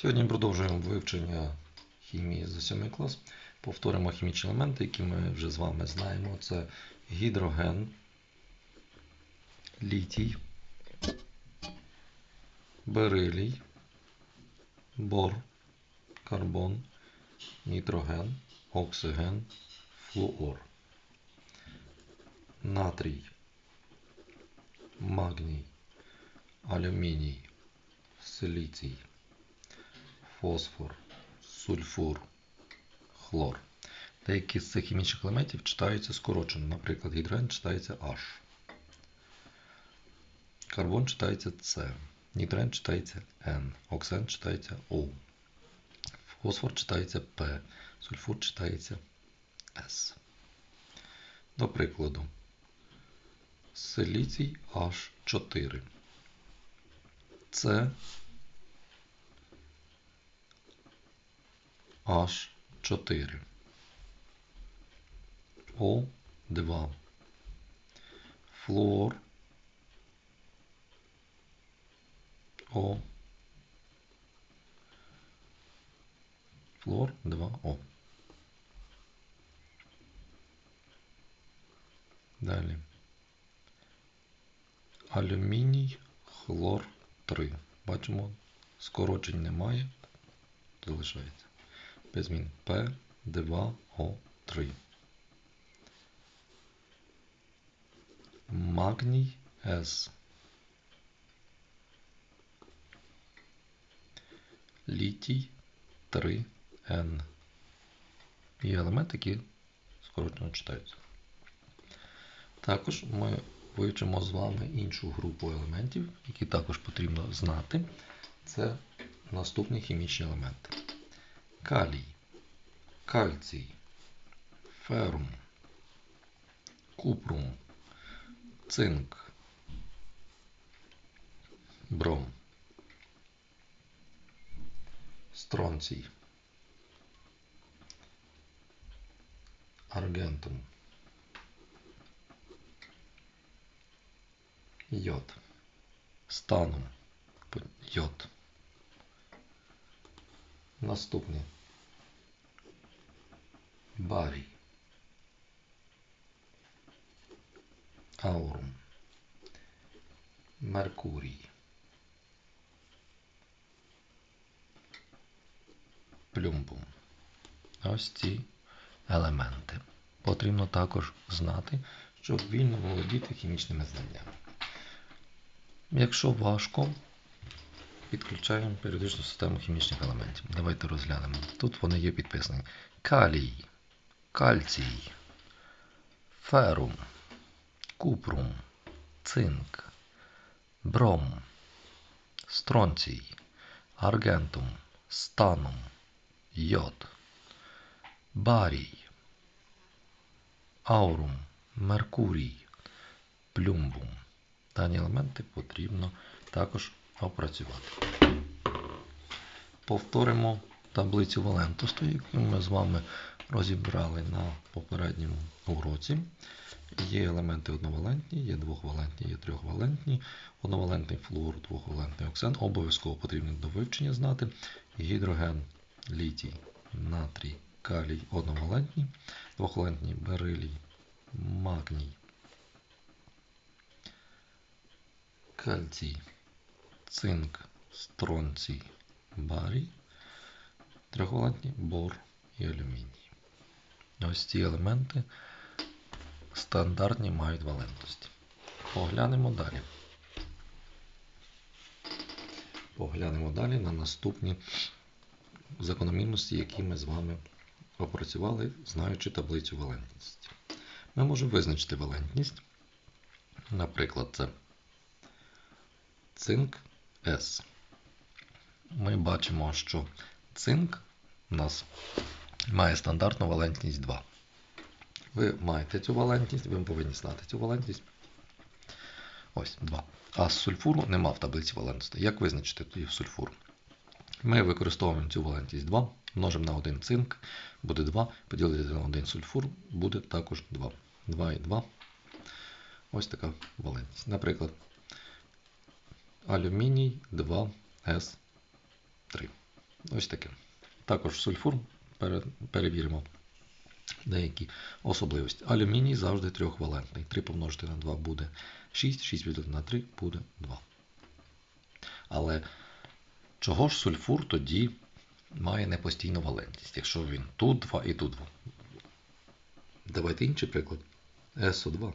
Сьогодні продовжуємо вивчення хімії за 7 клас. Повторимо хімічні елементи, які ми вже з вами знаємо. Це гідроген, літій, берилій, бор, карбон, нітроген, оксиген, флуор, натрій, магній, алюміній, силіцій, фосфор, сульфур, хлор. Деякі з цих хімічних елементів читаються скорочено. Наприклад, гідроген читається H. Карбон читається C. Нітроген читається N. Оксиген читається O. Фосфор читається P. Сульфур читається S. До прикладу, силіцій H4. Це H4. О2. Флуор. О. Флуор 2О. Далі. Алюміній, хлор 3. Бачимо, скорочень немає. Залишається. Без змін P2O3. Магній С. Літій 3N. І елементи, які скорочено читаються. Також ми вивчимо з вами іншу групу елементів, які також потрібно знати. Це наступні хімічні елементи. Калій, кальцій, ферум, купрум, цинк, бром, стронцій, аргентум, йод, станом, йод. Наступний. Барій. Аурум. Меркурій. Плюмбум. Ось ці елементи. Потрібно також знати, щоб вільно володіти хімічними знаннями. Якщо важко, підключаємо періодичну систему хімічних елементів. Давайте розглянемо. Тут вони є підписані. Калій, кальцій, ферум, купрум, цинк, бром, стронцій, аргентум, станум, йод, барій, аурум, меркурій, плюмбум. Дані елементи потрібно також опрацювати. Повторимо таблицю валентності, яку ми з вами розібрали на попередньому уроці. Є елементи одновалентні, є двохвалентні, є трьохвалентні. Одновалентний флуор, двохвалентний оксен. Обов'язково потрібно до вивчення знати. Гідроген, літій, натрій, калій одновалентні, двохвалентні берилій, магній, кальцій, цинк, стронцій, барій, трьохвалентні бор і алюміній. Ось ці елементи стандартні мають валентності. Поглянемо далі. Поглянемо далі на наступні закономірності, які ми з вами опрацювали, знаючи таблицю валентності. Ми можемо визначити валентність. Наприклад, це цинк С. Ми бачимо, що цинк у нас має стандартну валентність 2. Ви маєте цю валентність, ви повинні знати цю валентність. Ось 2. А з сульфуру нема в таблиці валентності. Як визначити тоді сульфур? Ми використовуємо цю валентність 2, множимо на 1 цинк, буде 2, поділити на 1 сульфур, буде також 2. 2 і 2. Ось така валентність. Наприклад, алюміній 2С3. Ось таке. Також сульфур перевіримо деякі особливості. Алюміній завжди трьохвалентний. 3 помножити на 2 буде 6, 6 поділити на 3 буде 2. Але чого ж сульфур тоді має непостійну валентність, якщо він тут 2 і тут 2? Давайте інший приклад. СО2.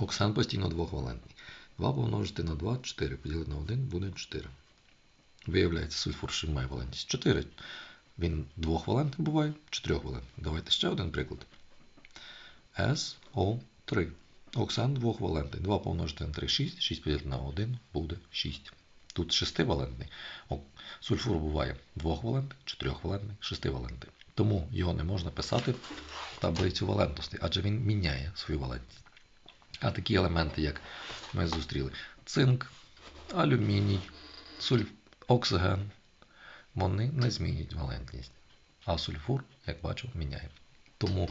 Оксан постійно двохвалентний. 2 помножити на 2, 4. Поділити на 1 буде 4. Виявляється, сульфур ще має валентність 4. Він двохвалентний буває, чотирьохвалентний. Давайте ще один приклад. СО3. Оксан двохвалентний. 2 помножити на 3 6, 6 поділити на 1 буде 6. Тут шестивалентний. Сульфур буває двохвалентний, чотирьохвалентний, шестивалентний. Тому його не можна писати в таблицю валентності, адже він міняє свою валентність. А такі елементи, як ми зустріли: цинк, алюміній, сульф, оксиген, вони не змінюють валентність. А сульфур, як бачу, міняє. Тому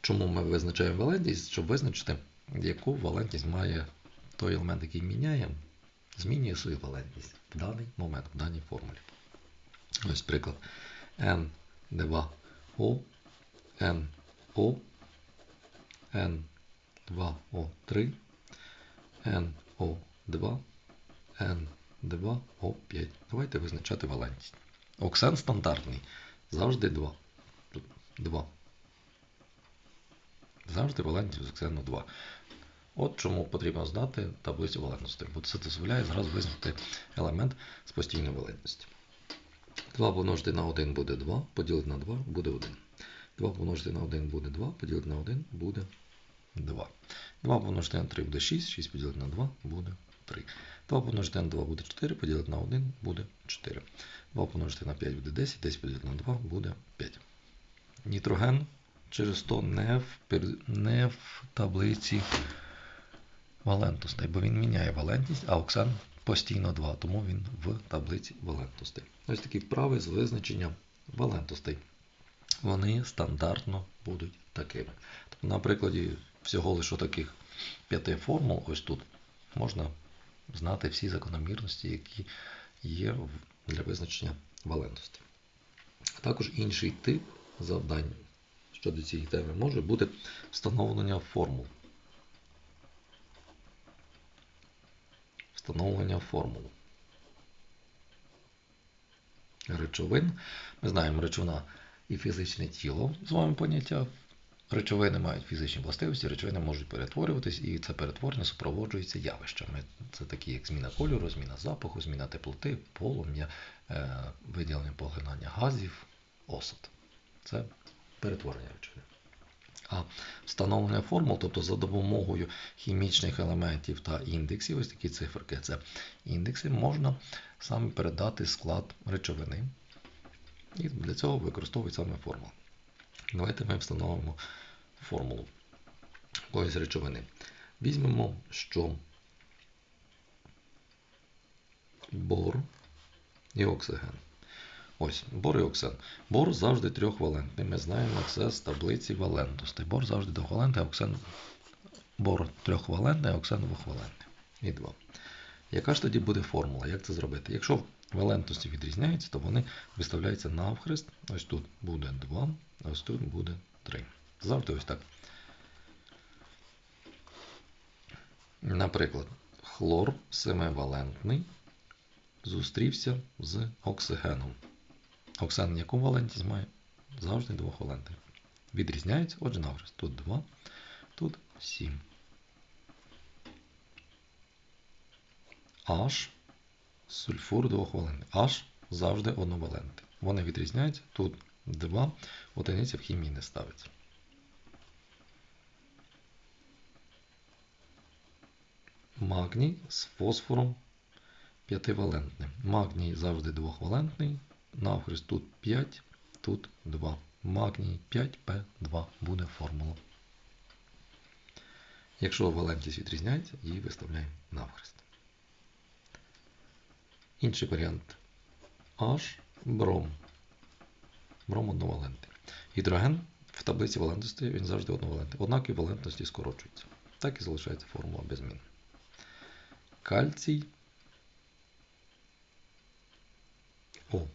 чому ми визначаємо валентність, щоб визначити, яку валентність має той елемент, який міняє, змінює свою валентність в даний момент, в даній формулі. Ось приклад. N2O, NO, N2O3, NO2, N2O5. Давайте визначати валентність. Оксан стандартний. Завжди 2. 2. Завжди валентність оксану 2. От чому потрібно знати таблицю валентності, бо це дозволяє зразу визнати елемент з постійною валентністю. 2 помножити на 1 буде 2, поділити на 2 буде 1. 2 помножити на 1 буде 2, поділити на 1 буде 2. 2 помножити на 3 буде 6, 6 поділити на 2 буде 3. 2 помножити на 2 буде 4, поділити на 1 буде 4. 2 помножити на 5 буде 10, 10 поділити на 2 буде 5. Нітроген через то не в, не в таблиці валентностей, бо він міняє валентність, а оксан постійно 2, тому він в таблиці валентностей. Ось такі вправи з визначення валентностей. Вони стандартно будуть такими. Тобто, на прикладі всього лише таких п'яти формул, ось тут, можна знати всі закономірності, які є для визначення валентності. Також інший тип завдань щодо цієї теми може бути встановлення формул. Встановлення формул. Речовин. Ми знаємо речовина і фізичне тіло з вами поняття. Речовини мають фізичні властивості, речовини можуть перетворюватись, і це перетворення супроводжується явищами. Це такі, як зміна кольору, зміна запаху, зміна теплоти, полум'я, е, виділення поглинання газів, осад. Це перетворення речовин. А встановлення формул, тобто за допомогою хімічних елементів та індексів, ось такі циферки, це індекси, можна саме передати склад речовини. І для цього використовують саме формула. Давайте ми встановимо формулу якоїсь речовини. Візьмемо, що бор і оксиген. Ось, бор і оксен. Бор завжди трьохвалентний. Ми знаємо це з таблиці валентностей. Бор завжди двохвалентний, оксен бор трьохвалентний, а оксен двохвалентний. І два. Яка ж тоді буде формула? Як це зробити? Якщо валентності відрізняються, то вони виставляються навхрест. Ось тут буде 2, а ось тут буде 3. Завжди ось так. Наприклад, хлор семивалентний зустрівся з оксигеном. Оксан яку валентність має? Завжди двохвалентний. Відрізняються, отже, навхрест. Тут 2, тут 7. H сульфур двохвалентний. H завжди одновалентний. Вони відрізняються. Тут 2 одиниця в хімії не ставиться. Магній з фосфором п'ятивалентним. Магній завжди двохвалентний. Навхрест тут 5, тут 2. Магній 5П2 буде формула. Якщо валентність відрізняється, її виставляємо навхрест. Інший варіант H бром. Бром одновалентний. Гідроген в таблиці валентності він завжди одновалентний. Однак і валентності скорочується. Так і залишається формула без змін. Кальцій. О,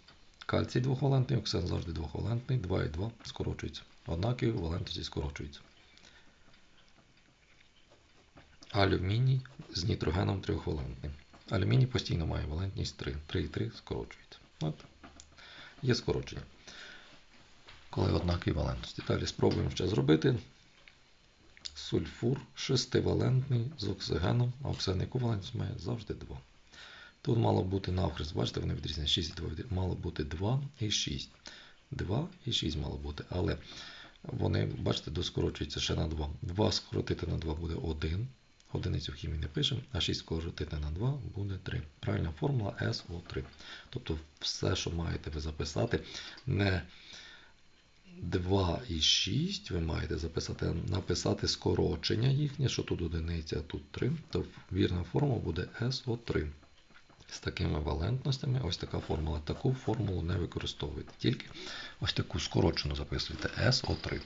Кальцій двохвалентний, оксен завжди двохвалентний, 2 і 2 скорочуються. Однакові валентності скорочуються. Алюміній з нітрогеном трьохвалентним. Алюміній постійно має валентність 3. 3 і 3 скорочується. От. Є скорочення. Коли однакові валентності. Далі спробуємо ще зробити. Сульфур шестивалентний з оксигеном, а оксиген яку валентність має завжди 2. Тут мало бути навхрест, бачите, вони відрізняють 6 і 2. Мало бути 2 і 6. 2 і 6 мало бути. Але вони, бачите, доскорочуються ще на 2. 2 скоротити на 2 буде 1. Одиницю в хімії не пишемо, а 6 скоротити на 2 буде 3. Правильна формула SO3. Тобто все, що маєте ви записати, не 2 і 6 ви маєте записати, написати скорочення їхнє, що тут одиниця, а тут 3, то вірна формула буде SO3. З такими валентностями, ось така формула. Таку формулу не використовуйте. Тільки ось таку скорочену записуйте SO3.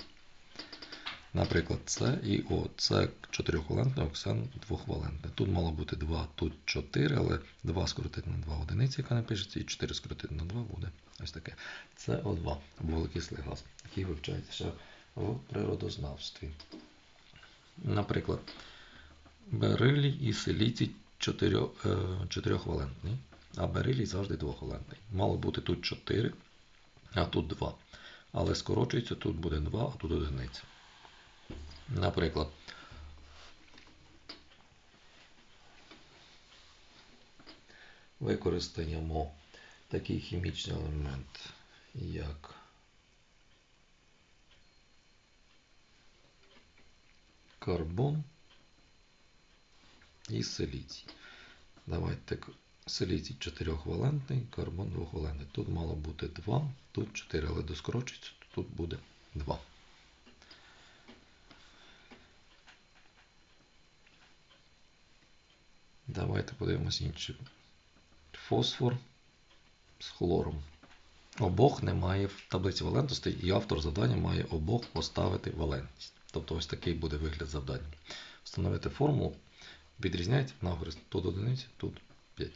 Наприклад, С і О. Це чотирьохвалентний, оксан двохвалентний. Тут мало бути 2, тут 4, але 2 скоротити на 2 одиниці, яка не пишеться, і 4 скоротити на 2 буде ось таке. Це О2, вуглекислий газ, який вивчається в природознавстві. Наприклад, берилій і силіцій чотирьохвалентний, а берилій завжди двохвалентний. Мало бути тут 4, а тут 2. Але скорочується, тут буде 2, а тут одиниця. Наприклад, використаємо такий хімічний елемент, як карбон і силіцій. Давайте силіцій 4-валентний, карбон 2-валентний. Тут мало бути 2, тут 4, але доскорочується, тут буде 2. Давайте подивимось інші. Фосфор з хлором. Обох немає в таблиці валентностей, і автор завдання має обох поставити валентність. Тобто ось такий буде вигляд завдання. Встановити формулу. Відрізняється навхрест тут одиниці, тут 5.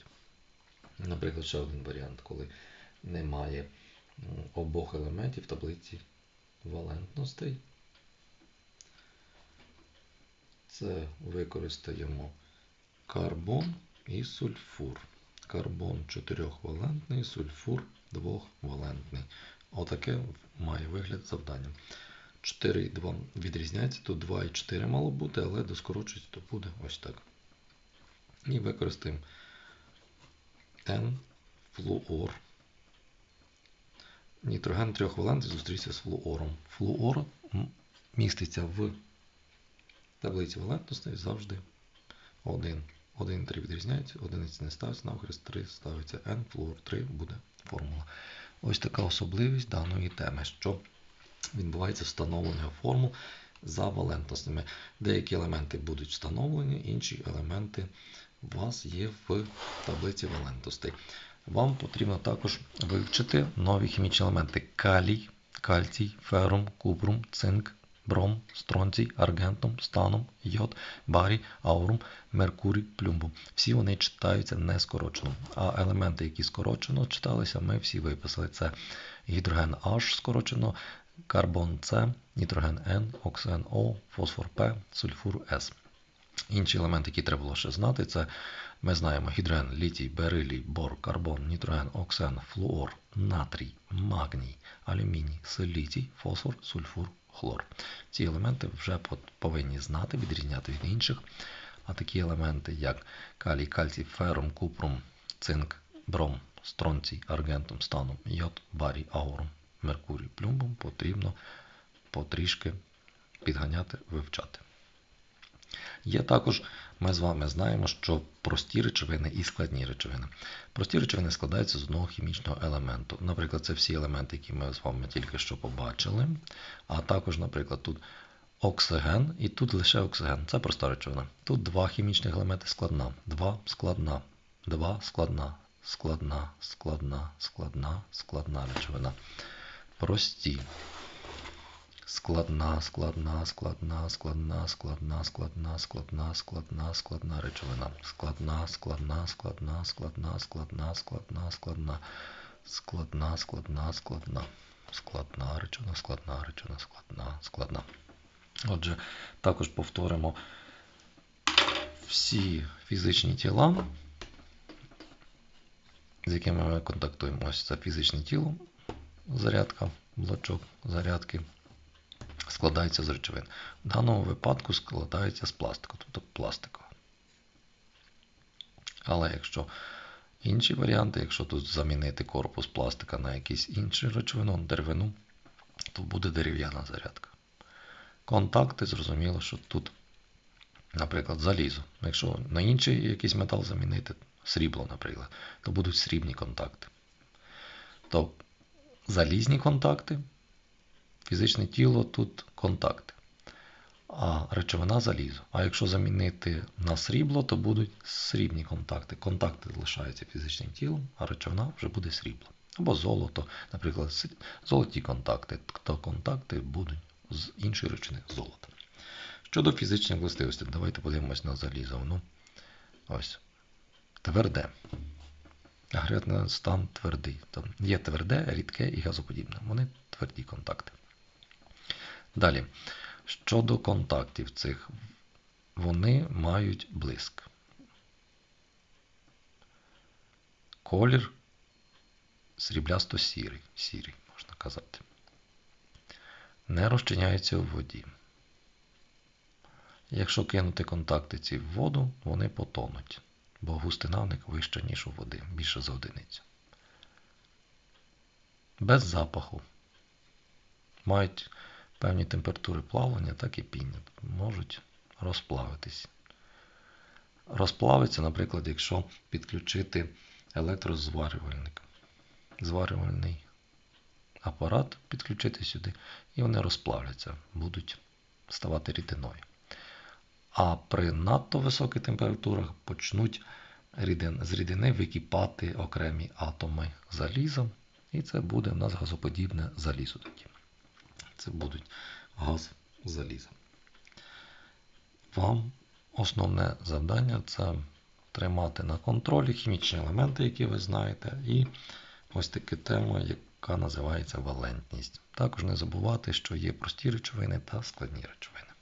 Наприклад, ще один варіант, коли немає обох елементів в таблиці валентностей. Це використаємо карбон і сульфур. Карбон 4-валентний, сульфур 2-валентний. Отаке має вигляд завдання. 4 і 2 відрізняється. Тут 2 і 4 мало бути, але доскорочується, то буде ось так. І використаємо N-флуор. Нітроген трьохвалентний зустрівся з флуором. Флуор міститься в таблиці валентності завжди 1. 1 3 відрізняється, одиниці не ставиться, навхрест 3 ставиться N, флуор 3 буде формула. Ось така особливість даної теми, що відбувається встановлення формул за валентностями. Деякі елементи будуть встановлені, інші елементи у вас є в таблиці валентностей. Вам потрібно також вивчити нові хімічні елементи: калій, кальцій, ферум, купрум, цинк, бром, стронцій, аргентум, станом, йод, барій, аурум, меркурій, плюмбум. Всі вони читаються не скорочено. А елементи, які скорочено читалися, ми всі виписали. Це гідроген H скорочено, карбон С, нітроген N, оксиген О, фосфор П, сульфур С. Інші елементи, які треба було ще знати, це ми знаємо гідроген, літій, берилій, бор, карбон, нітроген, оксен, флуор, натрій, магній, алюміній, силітій, фосфор, сульфур, хлор. Ці елементи вже повинні знати, відрізняти від інших. А такі елементи, як калій, кальцій, ферум, купрум, цинк, бром, стронцій, аргентум, станом, йод, барій, аурум, меркурій, плюмбум, потрібно потрішки підганяти, вивчати. Є також, ми з вами знаємо, що прості речовини і складні речовини. Прості речовини складаються з одного хімічного елементу. Наприклад, це всі елементи, які ми з вами тільки що побачили. А також, наприклад, тут оксиген і тут лише оксиген. Це проста речовина. Тут два хімічних елементи складна. Два складна. Два складна. Складна, складна, складна, складна речовина. Прості складна, складна, складна, складна, складна, складна, складна, складна, складна речовина. Складна, складна, складна, складна, складна, складна, складна, складна, складна, складна. Складна речовина, складна речовина, складна, складна. Отже, також повторимо всі фізичні тіла, з якими ми контактуємо. Ось це фізичне тіло, зарядка, блочок зарядки, складається з речовин. В даному випадку складається з пластику, тобто пластикового. Але якщо інші варіанти, якщо тут замінити корпус пластика на якийсь інший речовину, деревину, то буде дерев'яна зарядка. Контакти, зрозуміло, що тут, наприклад, залізо. Якщо на інший якийсь метал замінити, срібло, наприклад, то будуть срібні контакти. То залізні контакти, фізичне тіло тут контакти. А речовина залізо. А якщо замінити на срібло, то будуть срібні контакти. Контакти залишаються фізичним тілом, а речовина вже буде срібло. Або золото, наприклад, золоті контакти, то контакти будуть з іншої речовини золота. Щодо фізичних властивостей, давайте подивимось на залізо. Ну, ось. Тверде. Агрегатний стан твердий. Там є тверде, рідке і газоподібне. Вони тверді контакти. Далі. Щодо контактів цих, вони мають блиск. Колір сріблясто-сірий, сірий, можна казати. Не розчиняється у воді. Якщо кинути контакти ці в воду, вони потонуть, бо густина в них вища, ніж у води, більше за одиницю. Без запаху. Мають певні температури плавлення, так і піння. Можуть розплавитись. Розплавиться, наприклад, якщо підключити електрозварювальник. Зварювальний апарат підключити сюди, і вони розплавляться, будуть ставати рідиною. А при надто високих температурах почнуть рідин, з рідини википати окремі атоми заліза, і це буде в нас газоподібне залізо тоді. Це будуть газ заліза. Вам основне завдання це тримати на контролі хімічні елементи, які ви знаєте, і ось таку тема, яка називається валентність. Також не забувати, що є прості речовини та складні речовини.